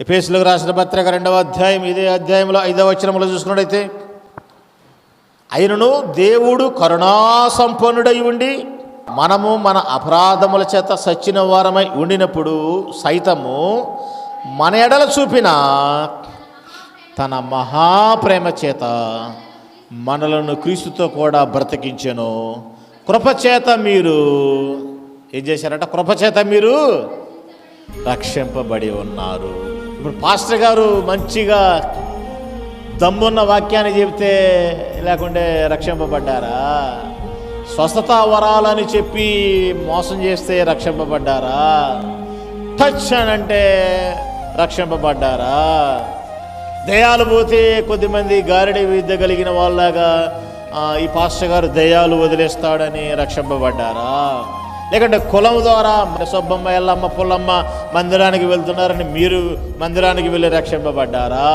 ఎఫేసులకు రాసిన పత్రిక రెండవ అధ్యాయం ఇదే అధ్యాయంలో ఐదవ వచనంలో చూసుకున్నట్టయితే అయినను దేవుడు కరుణా సంపన్నుడై ఉండి మనము మన అపరాధముల చేత సచ్చిన వారమై ఉండినప్పుడు సైతము మన ఎడల చూపిన తన మహాప్రేమ చేత మనలను క్రీస్తుతో కూడా బ్రతికించెను. కృపచేత మీరు ఏం చేశారంట? కృపచేత మీరు రక్షింపబడి ఉన్నారు. ఇప్పుడు పాస్టర్ గారు మంచిగా దమ్మున్న వాక్యాన్ని చెబితే లేకుంటే రక్షింపబడ్డారా? స్వస్థత వరాలని చెప్పి మోసం చేస్తే రక్షింపబడ్డారా? టచ్ అని అంటే రక్షింపబడ్డారా? దయాలు పోతే కొద్దిమంది గారిడి విద్య కలిగిన వాళ్ళలాగా ఈ పాస్టర్ గారు దయాలు వదిలేస్తాడని రక్షింపబడ్డారా? లేకుంటే కులం ద్వారా సుబ్బమ్మ ఎల్లమ్మ పుల్లమ్మ మందిరానికి వెళ్తున్నారని మీరు మందిరానికి వెళ్ళి రక్షింపబడ్డారా?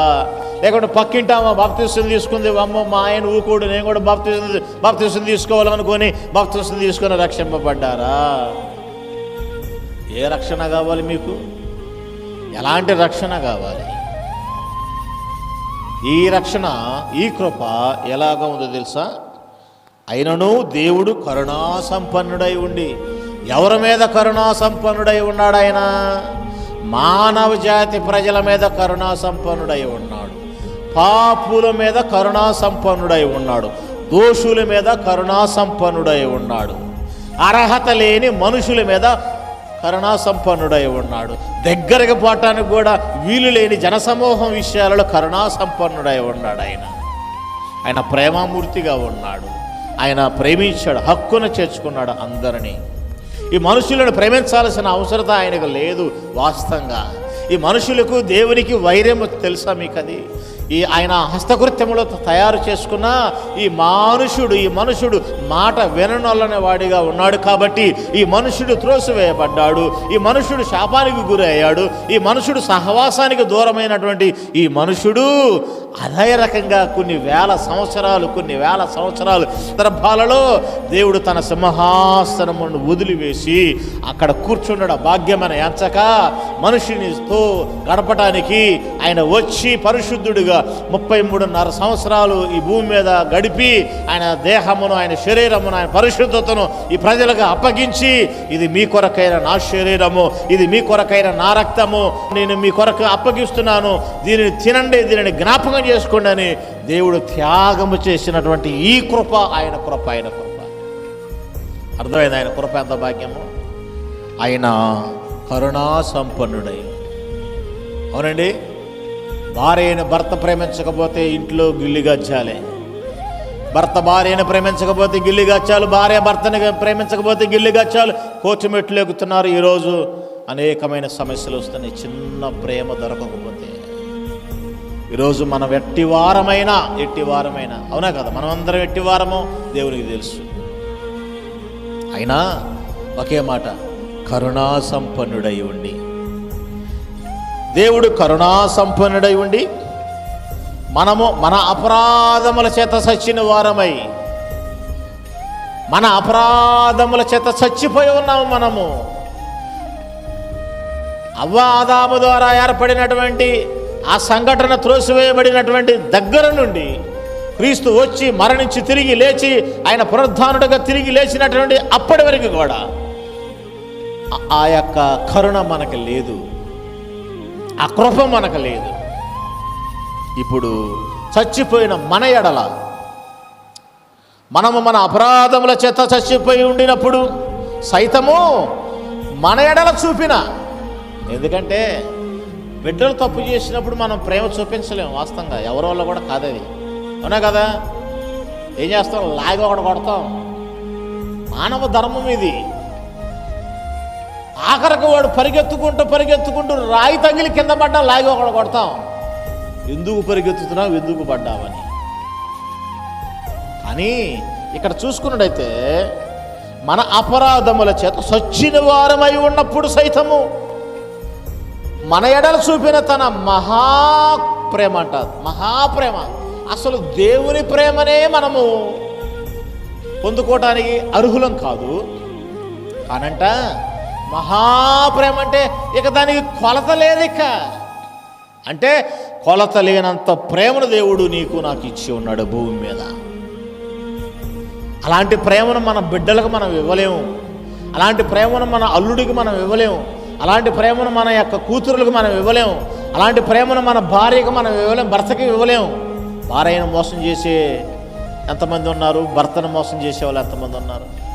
లేకుంటే పక్కింటామ బాప్తీసం తీసుకుంది అమ్మ మా ఆయన ఊకోడు నేను కూడా బాప్తీసం బాప్తీసం తీసుకోవాలనుకొని బాప్తీసం తీసుకొని రక్షింపబడ్డారా? ఏ రక్షణ కావాలి మీకు? ఎలాంటి రక్షణ కావాలి? ఈ రక్షణ ఈ కృప ఎలాగ ఉందో తెలుసా? అయినను దేవుడు కరుణాసంపన్నుడై ఉండి ఎవరి మీద కరుణా సంపన్నుడై ఉన్నాడు ఆయన? మానవ జాతి ప్రజల మీద కరుణా సంపన్నుడై ఉన్నాడు. పాపుల మీద కరుణా సంపన్నుడై ఉన్నాడు. దోషుల మీద కరుణా సంపన్నుడై ఉన్నాడు. అర్హత లేని మనుషుల మీద కరుణా సంపన్నుడై ఉన్నాడు. దగ్గరకు పోవటానికి కూడా వీలు లేని జనసమూహం విషయాలలో కరుణా సంపన్నుడై ఉన్నాడు ఆయన. ఆయన ప్రేమామూర్తిగా ఉన్నాడు. ఆయన ప్రేమించాడు హక్కును చేర్చుకున్నాడు అందరినీ. ఈ మనుషులను ప్రేమించాల్సిన అవసరత ఆయనకు లేదు వాస్తవంగా. ఈ మనుషులకు దేవునికి వైరం తెలుసా మీకు అది ఈ ఆయన హస్తకృత్యములో తయారు చేసుకున్న ఈ మానుషుడు ఈ మనుషుడు మాట విననొల్లనే వాడిగా ఉన్నాడు కాబట్టి ఈ మనుషుడు త్రోసివేయబడ్డాడు ఈ మనుషుడు శాపానికి గురయ్యాడు ఈ మనుషుడు సహవాసానికి దూరమైనటువంటి ఈ మనుషుడు అదే రకంగా కొన్ని వేల సంవత్సరాలు కొన్ని వేల సంవత్సరాలు సందర్భాలలో దేవుడు తన సింహాసనమును వదిలివేసి అక్కడ కూర్చుండడం భాగ్యమైన ఎంచక మనుషునితో గడపటానికి ఆయన వచ్చి పరిశుద్ధుడిగా ముప్పై మూడున్నర సంవత్సరాలు ఈ భూమి మీద గడిపి ఆయన దేహమును ఆయన శరీరమును ఆయన పరిశుద్ధతను ఈ ప్రజలకు అప్పగించి ఇది మీ కొరకైన నా శరీరము ఇది మీ కొరకైన నా రక్తము నేను మీ కొరకు అప్పగిస్తున్నాను. దీనిని తినండి దీనిని జ్ఞాపకం చేసుకోండి అని దేవుడు త్యాగము చేసినటువంటి ఈ కృప ఆయన కృప ఆయన కృప. అర్థమైంది? ఆయన కృప ఎంత భాగ్యము? ఆయన కరుణా సంపన్నుడై. అవునండి? భార్యను భర్త ప్రేమించకపోతే ఇంట్లో గిల్లి గచ్చాలే. భర్త భార్యను ప్రేమించకపోతే గిల్లి గచ్చాలు భార్య భర్తని ప్రేమించకపోతే గిల్లి గచ్చాలు. కోచిమెట్లు ఎక్కుతున్నారు. ఈరోజు అనేకమైన సమస్యలు వస్తున్నాయి. చిన్న ప్రేమ దొరకకపోతే. ఈరోజు మనం ఎట్టి వారమైనా. అవునా కదా? మనమందరం అందరం ఎట్టివారమో దేవునికి తెలుసు. అయినా ఒకే మాట కరుణా సంపన్నుడై ఉండి. దేవుడు కరుణా సంపన్నుడై ఉండి మనము మన అపరాధముల చేత సచ్చిన వారమై మన అపరాధముల చేత చచ్చిపోయి ఉన్నాము మనము. అవ్వ ఆదాము ద్వారా ఏర్పడినటువంటి ఆ సంఘటన త్రోసివేయబడినటువంటి దగ్గర నుండి క్రీస్తు వచ్చి మరణించి తిరిగి లేచి ఆయన పునరుద్ధానుడుగా తిరిగి లేచినటువంటి అప్పటి వరకు కూడా ఆ- ఆ యొక్క కరుణ మనకు లేదు. ఆ కృప మనకు లేదు. ఇప్పుడు చచ్చిపోయిన మన ఎడల మనము మన అపరాధముల చేత చచ్చిపోయి ఉండినప్పుడు సైతము మన ఎడల చూపిన. ఎందుకంటే బిడ్డలు తప్పు చేసినప్పుడు మనం ప్రేమ చూపించలేము వాస్తవంగా. ఎవరి వల్ల కూడా కాదది అవునా కదా? ఏం చేస్తాం? లాగి ఒకటి కొడతాం. మానవ ధర్మం ఇది. ఆఖరికి వాడు పరిగెత్తుకుంటూ పరిగెత్తుకుంటూ రాయి తగిలి కింద పడ్డా లాగి ఒకటి కొడతాం. ఎందుకు పరిగెత్తుతున్నావు? ఎందుకు పడ్డావని. కానీ ఇక్కడ చూసుకున్నట్టయితే మన అపరాధముల చేత సచ్చిన వారమై ఉన్నప్పుడు సైతము మన ఎడలు చూపిన తన మహాప్రేమ అంట మహాప్రేమ. అసలు దేవుని ప్రేమనే మనము పొందుకోవటానికి అర్హులం కాదు. కానంట మహాప్రేమ అంటే ఇక దానికి కొలత లేదు ఇక అంటే కొలత లేనంత ప్రేమను దేవుడు నీకు నాకు ఇచ్చి ఉన్నాడు భూమి మీద. అలాంటి ప్రేమను మన బిడ్డలకు మనం ఇవ్వలేము. అలాంటి ప్రేమను మన అల్లుడికి మనం ఇవ్వలేము. అలాంటి ప్రేమను మన యొక్క కూతురులకు మనం ఇవ్వలేము. అలాంటి ప్రేమను మన భార్యకు మనం ఇవ్వలేము భర్తకి ఇవ్వలేము. భార్యను మోసం చేసే ఎంతమంది ఉన్నారు? భర్తను మోసం చేసే వాళ్ళు ఎంతమంది ఉన్నారు?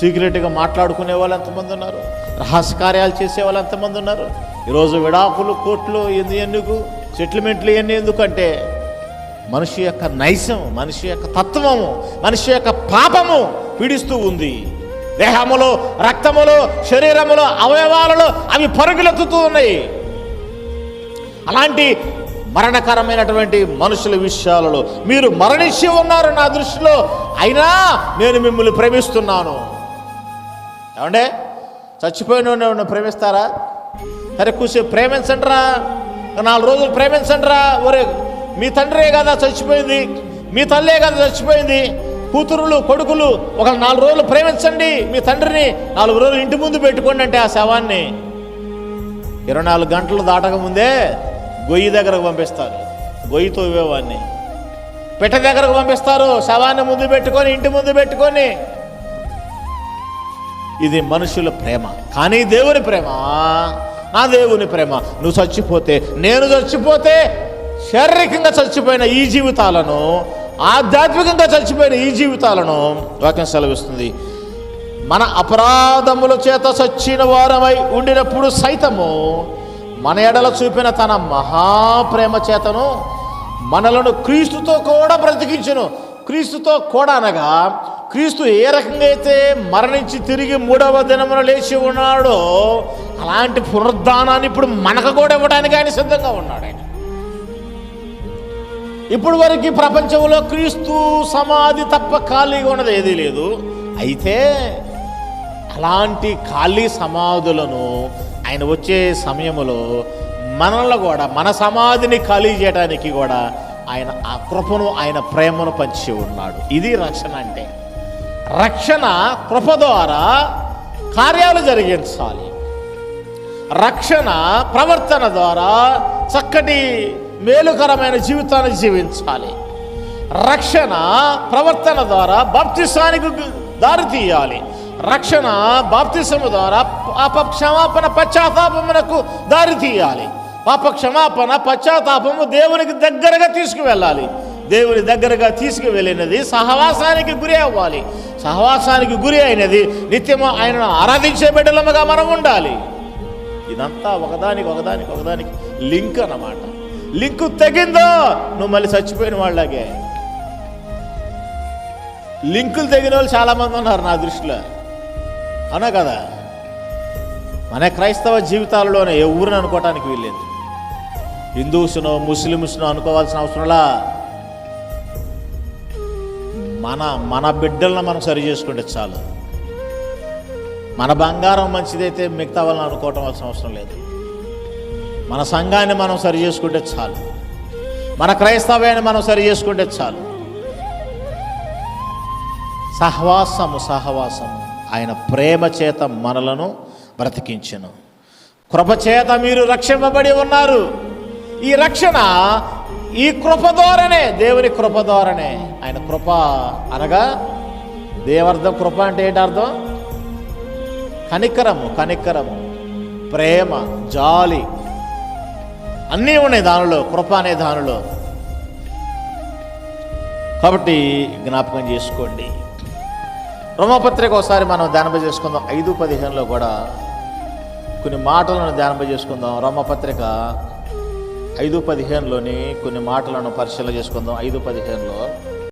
సీక్రెట్గా మాట్లాడుకునే వాళ్ళు ఎంతమంది ఉన్నారు? రహస్య కార్యాలు చేసే వాళ్ళు ఎంతమంది ఉన్నారు? ఈరోజు విడాకులు కోట్లు ఎందు ఎందుకు? సెటిల్మెంట్లు ఇవన్నీ ఎందుకంటే మనిషి యొక్క నైసం మనిషి యొక్క తత్వము మనిషి యొక్క పాపము పీడిస్తూ ఉంది. దేహములు రక్తములు శరీరములు అవయవాలలో అవి పరుగులెత్తుతూ ఉన్నాయి. అలాంటి మరణకరమైనటువంటి మనుషుల విషయాలలో మీరు మరణించి ఉన్నారు నా దృష్టిలో. అయినా నేను మిమ్మల్ని ప్రేమిస్తున్నాను. ఏమండే? చచ్చిపోయిన ప్రేమిస్తారా? సరే కూర్చో ప్రేమించండిరా. నాలుగు రోజులు ప్రేమించండిరా. ఒరే మీ తండ్రే కదా చచ్చిపోయింది. మీ తల్లే కదా చచ్చిపోయింది. కూతురులు కొడుకులు ఒక నాలుగు రోజులు ప్రేమించండి మీ తండ్రిని నాలుగు రోజులు ఇంటి ముందు పెట్టుకోండి అంటే ఆ శవాన్ని. ఇరవై నాలుగు గంటలు దాటక ముందే గొయ్యి దగ్గరకు పంపిస్తారు. గొయ్యి తోవేవాడిని పెట్ట దగ్గరకు పంపిస్తారు శవాన్ని ముందు పెట్టుకొని ఇంటి ముందు పెట్టుకొని. ఇది మనుషుల ప్రేమ. కానీ దేవుని ప్రేమ. నా దేవుని ప్రేమ. నువ్వు చచ్చిపోతే నేను చచ్చిపోతే శారీరకంగా చచ్చిపోయిన ఈ జీవితాలను ఆధ్యాత్మికంగా చచ్చిపోయిన ఈ జీవితాలను వాక్యం సెలవిస్తుంది. మన అపరాధముల చేత చచ్చిన వారమై ఉండినప్పుడు సైతము మన ఎడల చూపిన తన మహాప్రేమ చేతను మనలను క్రీస్తుతో కూడా బ్రతికించును. క్రీస్తుతో కూడా అనగా క్రీస్తు ఏ రకంగా అయితే మరణించి తిరిగి మూడవ దినమున లేచి ఉన్నాడో అలాంటి పునరుద్ధానాన్ని ఇప్పుడు మనకు కూడా ఇవ్వడానికి ఆయన సిద్ధంగా ఉన్నాడు ఆయన. ఇప్పుడు వరకు ప్రపంచంలో క్రీస్తు సమాధి తప్ప ఖాళీగా ఉన్నది ఏదీ లేదు. అయితే అలాంటి ఖాళీ సమాధులను ఆయన వచ్చే సమయంలో మనల్ని కూడా మన సమాధిని ఖాళీ చేయడానికి కూడా ఆయన ఆ కృపను ఆయన ప్రేమను పంచి ఉన్నాడు. ఇది రక్షణ అంటే. రక్షణ కృప ద్వారా కార్యాలు జరిగించాలి. రక్షణ ప్రవర్తన ద్వారా చక్కటి మేలుకరమైన జీవితాన్ని జీవించాలి. రక్షణ ప్రవర్తన ద్వారా బాప్తిసానికి దారి తీయాలి. రక్షణ బాప్తిసము ద్వారా పాప క్షమాపణ పశ్చాత్తాపమునకు దారి తీయాలి. పాప క్షమాపణ పశ్చాత్తాపము దేవునికి దగ్గరగా తీసుకువెళ్ళాలి. దేవుని దగ్గరగా తీసుకువెళ్ళినది సహవాసానికి గురి అవ్వాలి. సహవాసానికి గురి అయినది నిత్యము ఆయనను ఆరాధించే బిడ్డలముగా మనం ఉండాలి. ఇదంతా ఒకదానికి ఒకదానికి ఒకదానికి లింక్ అన్నమాట. లింకు తెగిందో? నువ్వు మళ్ళీ చచ్చిపోయిన వాళ్ళగే లింకులు తెగిన వాళ్ళు చాలామంది ఉన్నారు నా దృష్టిలో. అవునా కదా? మన క్రైస్తవ జీవితాలలోనే ఎవరిని అనుకోవటానికి వీల్లేదు. హిందూస్నో ముస్లిమ్స్నో అనుకోవాల్సిన అవసరంలా మన మన బిడ్డలను మనం సరి చేసుకుంటే చాలు. మన బంగారం మంచిదైతే మిగతా వాళ్ళని అనుకోవటం వలసిన అవసరం లేదు. మన సంఘాన్ని మనం సరి చేసుకుంటే చాలు. మన క్రైస్తవ్యాన్ని మనం సరి చేసుకుంటే చాలు. సహవాసము సహవాసము. ఆయన ప్రేమ చేత మనలను బ్రతికించను. కృపచేత మీరు రక్షింపబడి ఉన్నారు. ఈ రక్షణ ఈ కృప ద్వారానే దేవుని కృప ద్వారానే. ఆయన కృప అనగా దేవర్థం కృప అంటే ఏంటి అర్థం? కనికరము కనికరము. ప్రేమ జాలి అన్నీ ఉన్నాయి దానిలో కృప అనే దానిలో. కాబట్టి జ్ఞాపకం చేసుకోండి. రోమపత్రిక ఒకసారి మనం ధ్యానం చేసుకుందాం. ఐదు పదిహేనులో కూడా కొన్ని మాటలను ధ్యానం చేసుకుందాం. రోమపత్రిక ఐదు పదిహేనులోని కొన్ని మాటలను పరిశీలన చేసుకుందాం. ఐదు పదిహేనులో